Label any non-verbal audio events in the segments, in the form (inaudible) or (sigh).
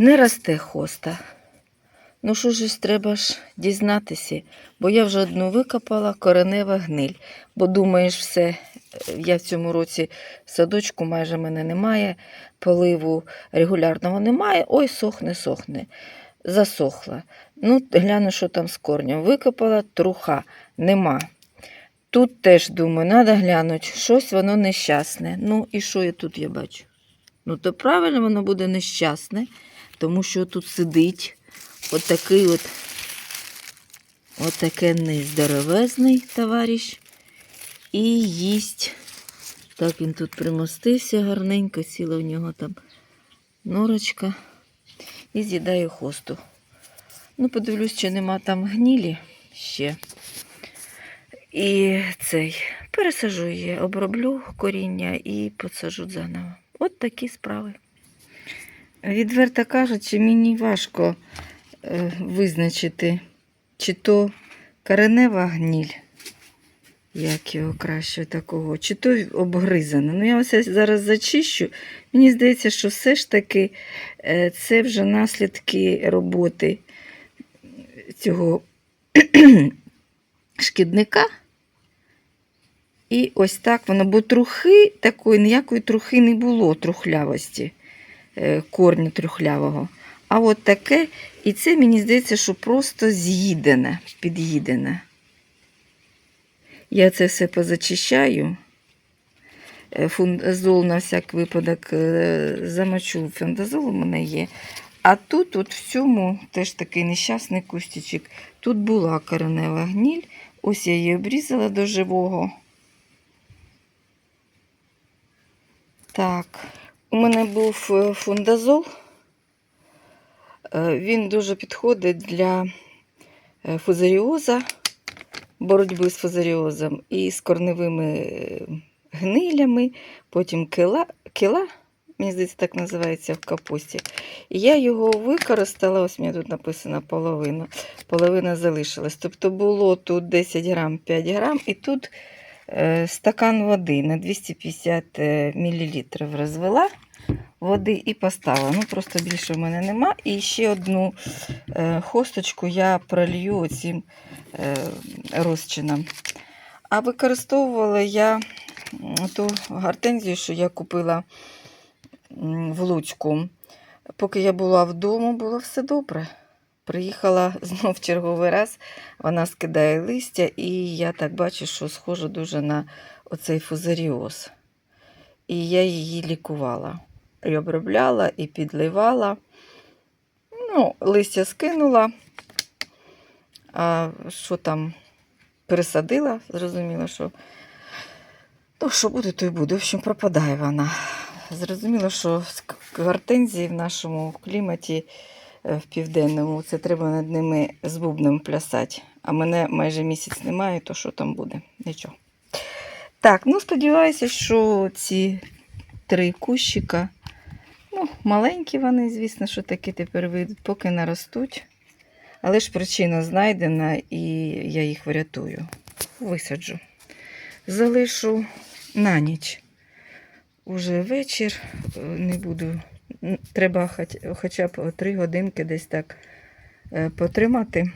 Не росте хоста. Ну що ж треба ж дізнатися, бо я вже одну викопала коренева гниль. Бо думаєш, все, е, я в цьому році садочку майже мене немає, поливу регулярного немає. Ой, сохне, сохне. Засохла. Ну, гляну, що там з корнем. Викопала труха, нема. Тут теж думаю, треба глянути, щось воно нещасне. Ну, і що я тут я бачу? Ну, то правильно воно буде нещасне, тому що тут сидить отакий от, отакенний здоровезний товариш і їсть. Так він тут примостився гарненько, сіла в нього там норочка і з'їдає хосту. Ну, подивлюсь, чи нема там гнілі ще. І цей пересажу її, оброблю коріння і посажу заново. От такі справи. Відверто кажучи, мені важко е, визначити, чи то коренева гніль, як його краще такого, чи то обгризана. Ну, я ось зараз зачищу. Мені здається, що все ж таки е, це вже наслідки роботи цього (clears throat) шкідника. І ось так воно, бо трухи такої, ніякої трухи не було, трухлявості, корня трухлявого. А от таке, і це мені здається, що просто з'їдене, під'їдене. Я це все позачищаю. Е, Фундазол на всяк випадок е, замочу фундазол у мене є. А тут, от в цьому теж такий нещасний кустичок. Тут була коренева гніль. Ось я її обрізала до живого. Так, у мене був е, фундазол. Е, Він дуже підходить для е, фузаріоза, боротьби з фузаріозом і з корневими гнилями, потім кила, кила, мені здається, так називається в капусті. І я його використала, ось мені тут написано половина. Половина залишилась. Тобто було тут 10 грам, 5 грам, і тут стакан води на 250 мл розвела води і поставила. Ну, просто більше в мене нема. І ще одну е, хосточку я пролью цим е, розчином. А використовувала я ту гортензію, що я купила в Луцьку. Поки я була вдома, було все добре. Приїхала (laughs) знов черговий раз, вона скидає листя, і я так бачу, що схоже дуже на оцей фузаріоз. І я її лікувала. І обробляла, і підливала. Ну, листя скинула. А що там пересадила, зрозуміло, що ну, що буде, то й буде. В общем, пропадає вона. Зрозуміло, що гортензії в нашому кліматі в південному, це треба над ними з бубном плясати. А мене майже місяць немає, то що там буде? Нічого. Так, ну сподіваюся, що ці три кущика, ну, маленькі вони, звісно, що такі тепер вийдуть, поки наростуть. Але ж причина знайдена, і я їх врятую. Висаджу. Залишу на ніч. Уже вечір, е, не буду. Треба хоч, хоча б 3 годинки десь так е, потримати.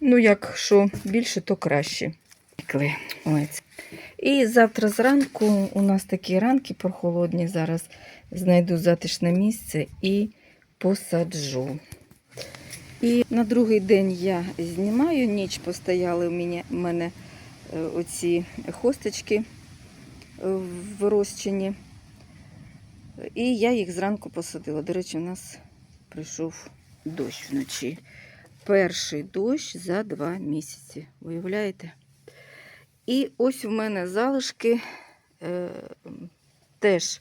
Ну, якщо більше, то краще. Ось. І завтра зранку у нас такі ранки прохолодні. Зараз знайду затишне місце і посаджу. І на другий день я знімаю, ніч постояли у мене, е, оці хосточки в розчині. І я їх зранку посадила. До речі, у нас прийшов дощ вночі. Перший дощ за два місяці. Уявляєте? І ось у мене залишки е, теж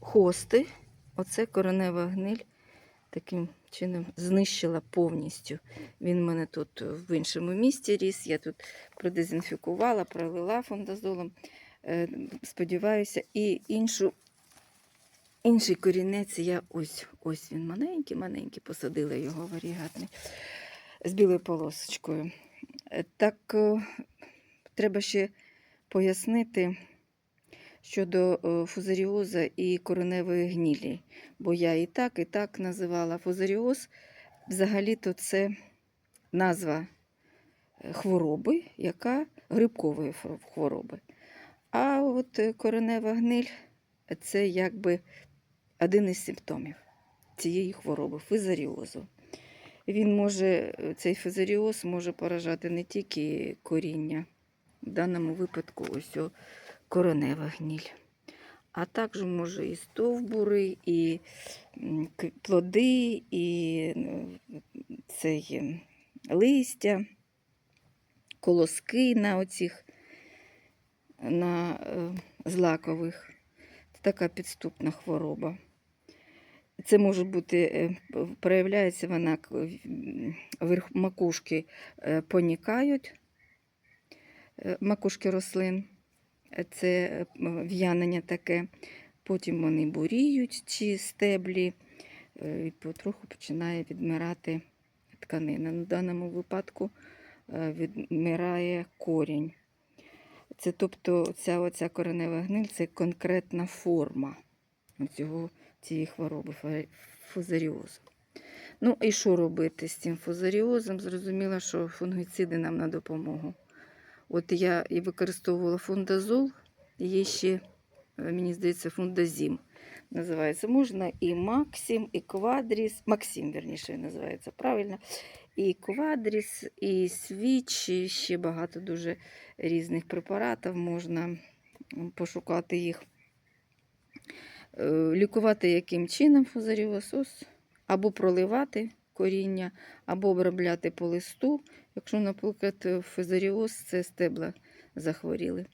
хости. Оце коренева гниль таким чином знищила повністю. Він в мене тут в іншому місці ріс. Я тут продезінфікувала, пролила фондазолом. Е, Сподіваюся, і іншу, інший корінець я ось ось він маленький, маленький, посадила його варігатний з білою полосочкою. Е, Так е, треба ще пояснити, щодо е, фузаріоза і кореневої гнілі. Бо я і так, і так називала фузаріоз. Взагалі-то це назва хвороби, яка грибкової хвороби. А от коренева гниль це якби один із симптомів цієї хвороби фузаріозу. Він може, е, цей фузаріоз може поражати не тільки коріння, в даному випадку ось о, коренева гніль. А також може і стовбури, і плоди, і цей е, листя, колоски на оцих на е, злакових. Це така підступна хвороба. Це може бути, е, проявляється вона, верх макушки е, понікають, е, макушки рослин. Це в'янення таке. Потім вони буріють ці стеблі, і потроху починає відмирати тканина. На даному випадку відмирає корінь. Це тобто ця оця коренева гниль це конкретна форма цього, цієї хвороби фузаріозу. Ну і що робити з цим фузаріозом? Зрозуміло, що фунгіциди нам на допомогу. От я і використовувала фундазол, є ще, е, мені здається, фундазім. Називається можна і Максим, і Квадріс. Максим, верніше, називається правильно. І Квадріс, і Свіч, і ще багато дуже різних препаратів можна пошукати їх. Е, Лікувати яким чином фузаріоз? Або проливати коріння, або обробляти по листу. Якщо, наприклад, фузаріоз це стебла захворіли.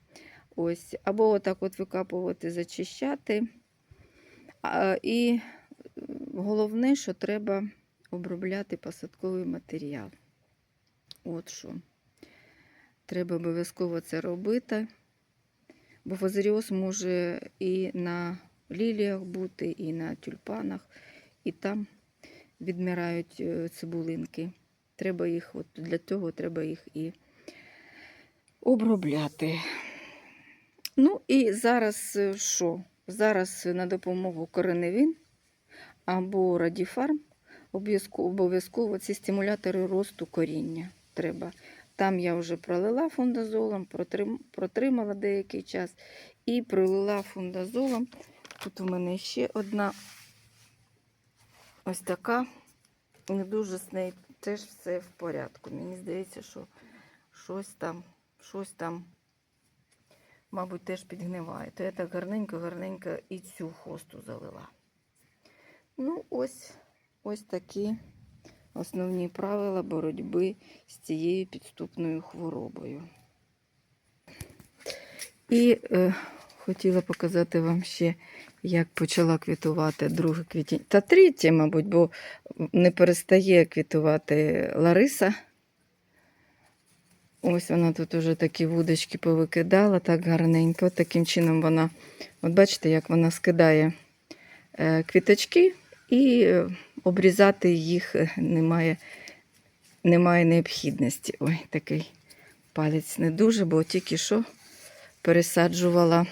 Ось. Або отак от викапувати, зачищати. І головне, що треба обробляти посадковий матеріал. От що. Треба обов'язково це робити. Бо фазаріоз може і на ліліях бути, і на тюльпанах, і там відмирають е, цибулинки. Треба їх, от для цього треба їх і обробляти. Ну і зараз е, що? Зараз на допомогу кореневин або радіфарм обов'язково ці стимулятори росту коріння треба. Там я вже пролила фундазолом, протримала деякий час і пролила фундазолом. Тут у мене ще одна ось така. Не дуже з нею теж все в порядку. Мені здається, що щось там, щось там, мабуть, теж підгниває. То я так гарненько-гарненько і цю хосту залила. Ну, ось, ось такі основні правила боротьби з цією підступною хворобою. І е, хотіла показати вам ще, як почала квітувати друге квітінь. Та третє, мабуть, бо не перестає квітувати Лариса. Ось вона тут уже такі вудочки повикидала так гарненько. Таким чином вона, от бачите, як вона скидає е, квіточки і е, обрізати їх е, немає, немає необхідності. Ой, такий палець не дуже, бо тільки що пересаджувала,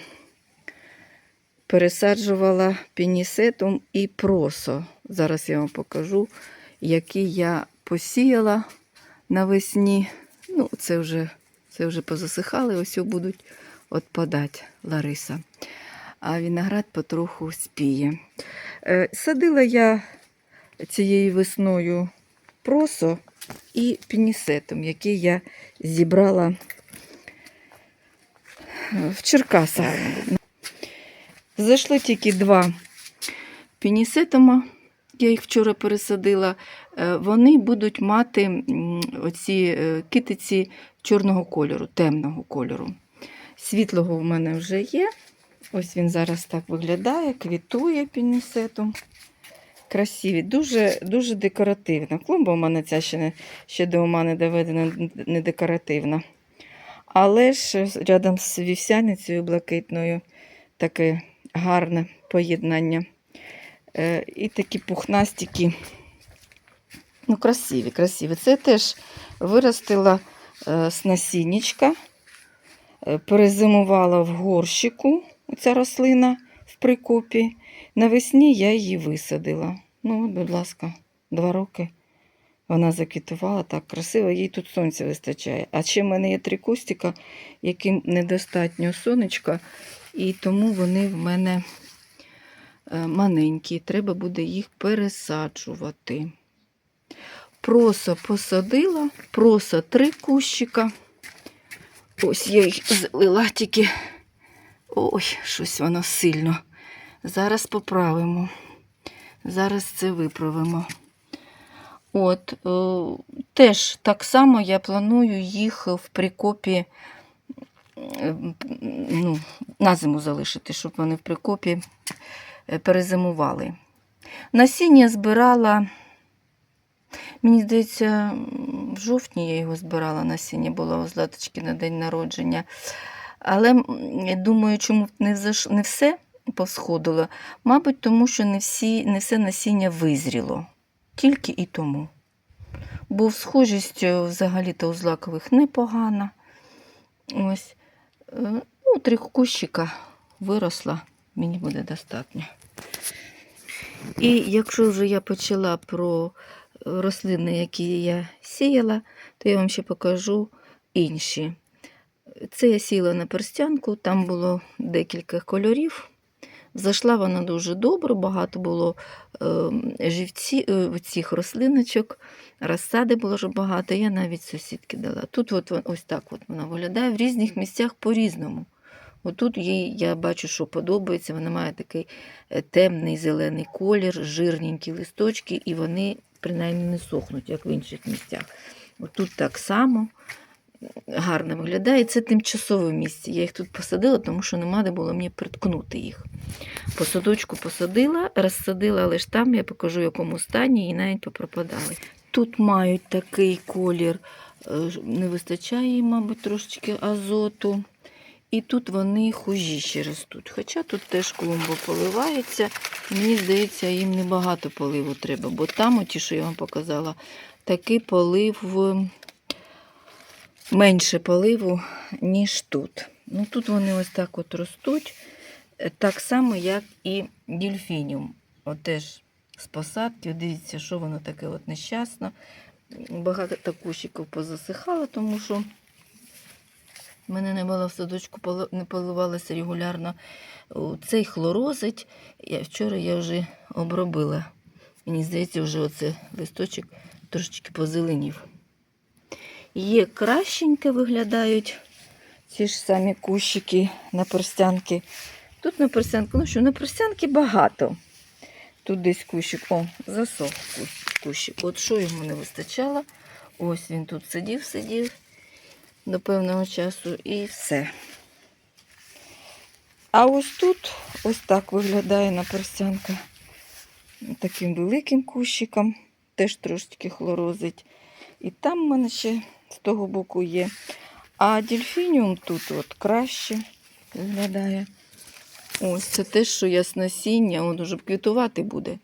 пересаджувала пінісетум і просо. Зараз я вам покажу, які я посіяла навесні. Ну, це вже, це вже позасихали, ось будуть відпадати Лариса. А виноград потроху спіє. Е, Садила я цією весною просо і пінісетом, який я зібрала в Черкасах. Зайшли тільки два пінісетома, я їх вчора пересадила. Е, Вони будуть мати оці е, китиці чорного кольору, темного кольору. Світлого в мене вже є. Ось він зараз так виглядає, квітує пінісетом. Красиві, дуже дуже декоративна. Клумба у мене ця ще, не, ще до ума не доведена, не декоративна. Але ж рядом з вівсяницею блакитною таке гарне поєднання. Е, і такі пухнастики. Ну, красиві, красиві. Це теж виростила е, з е, перезимувала в горщику. ця рослина в прикопі. Навесні я її висадила. Ну, будь ласка, два роки. Вона заквітувала так красиво, їй тут сонця вистачає. А ще в мене є три кустика, яким недостатньо сонечка, і тому вони в мене е, маленькі. Треба буде їх пересаджувати. Проса посадила, проса три кущика. Ось я їх злила тільки. Ой, щось воно сильно. Зараз поправимо. Зараз це виправимо. От, е, теж так само я планую їх в прикопі ну, на зиму залишити, щоб вони в прикопі е, перезимували. Насіння збирала, мені здається, в жовтні я його збирала, насіння було у Златочки на день народження. Але думаю, чому не, взаш... не все повсходило? Мабуть, тому що не, всі... не все насіння визріло. Тільки і тому. Бо схожість е, взагалі-то у злакових непогана. Ось. Е, Ну, три кущика виросла, мені буде достатньо. І якщо вже я почала про рослини, які я сіяла, то я вам ще покажу інші. Це я сіла на перстянку, там було декілька кольорів. Зайшла вона дуже добре, багато було е, живці, е, цих рослиночок, розсади було вже багато, я навіть сусідки дала. Тут от, ось так от вона виглядає в різних місцях по-різному. Отут їй, я бачу, що подобається, вона має такий е, темний зелений колір, жирненькі листочки, і вони принаймні не сохнуть, як в інших місцях. Отут так само гарно виглядає. Це тимчасове місце. Я їх тут посадила, тому що нема де було мені приткнути їх. По садочку посадила, розсадила, але ж там я покажу, в якому стані, і навіть попропадали. Тут мають такий колір, е, не вистачає мабуть, трошечки азоту. І тут вони хужіші ростуть. Хоча тут теж клумба поливається. Мені здається, їм небагато поливу треба, бо там, оті, що я вам показала, такий полив менше поливу, ніж тут. Ну, тут вони ось так от ростуть, е, так само, як і дельфініум. От теж з посадки. Дивіться, що воно таке от нещасно. Багато кущиків позасихало, тому що в мене не було в садочку, не поливалося регулярно. Цей хлорозить. Я, вчора я вже обробила. Мені здається, вже оце листочок трошечки позеленів. Є кращенько виглядають ці ж самі кущики на перстянки. Тут на перстянку, ну що, на перстянки багато. Тут десь кущик, о, засох кущик. От що йому не вистачало. Ось він тут сидів, сидів до певного часу і все. А ось тут ось так виглядає наперстянка. Таким великим кущиком. Теж трошечки хлорозить. І там в мене ще з того боку є. А дельфініум тут от краще виглядає. Ось це те, що я воно вже квітувати буде.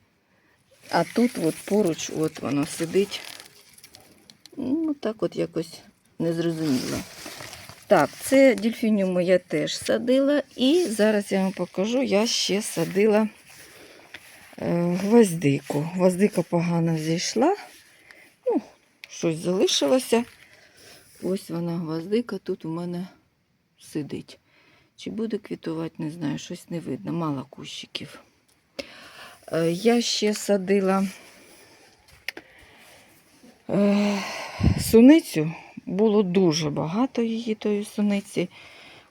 А тут от поруч от воно сидить. Ну, так от якось незрозуміло. Так, це дельфініум я теж садила. І зараз я вам покажу, я ще садила е, гвоздику. Гвоздика погано зійшла. Ну, щось залишилося. Ось вона гвоздика тут у мене сидить. Чи буде квітувати, не знаю, щось не видно, мало кущиків. Е, Я ще садила е, суницю. Було дуже багато її тої суниці.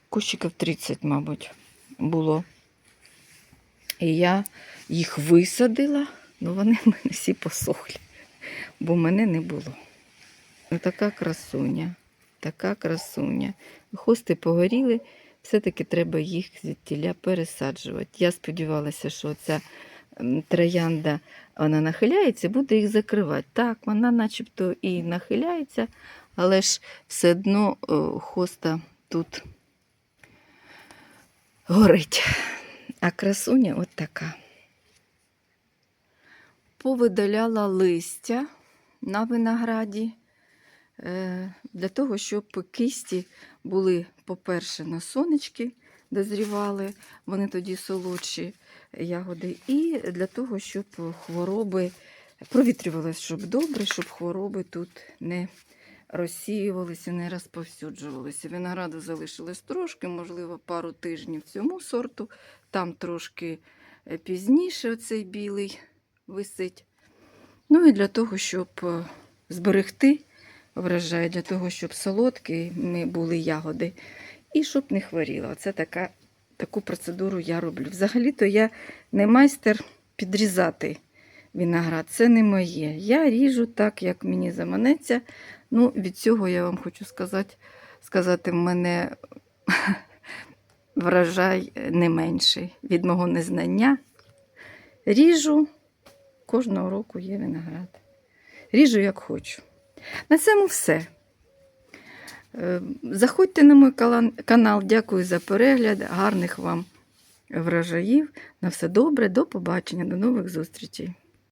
Кущиків 30, мабуть, було. І я їх висадила, але вони в мене всі посохлі, бо мене не було. Така красуня, така красуня. Хости погоріли, все-таки треба їх звідтіля пересаджувати. Я сподівалася, що ця троянда вона нахиляється, буде їх закривати. Так, вона начебто і нахиляється, але ж все одно хоста тут горить. А красуня от така. Повидаляла листя на винограді е, для того, щоб кисті були, по-перше, на сонечки, дозрівали, вони тоді солодші ягоди. І для того, щоб хвороби провітрювалися, щоб добре, щоб хвороби тут не розсіювалися, не розповсюджувалися. Винограду залишилось трошки, можливо, пару тижнів цьому сорту. Там трошки е, пізніше оцей білий висить. Ну і для того, щоб е, зберегти врожай, для того, щоб солодкими були ягоди і щоб не хворіла. Це така, таку процедуру я роблю. Взагалі-то я не майстер підрізати виноград, це не моє. Я ріжу так, як мені заманеться. Ну, від цього я вам хочу сказати, сказати, мене (laughs) врожай не менший від мого незнання. Ріжу, кожного року є виноград. Ріжу як хочу. На цьому все. Е, Заходьте на мій канал. Дякую за перегляд. Гарних вам врожаїв. На все добре, до побачення, до нових зустрічей.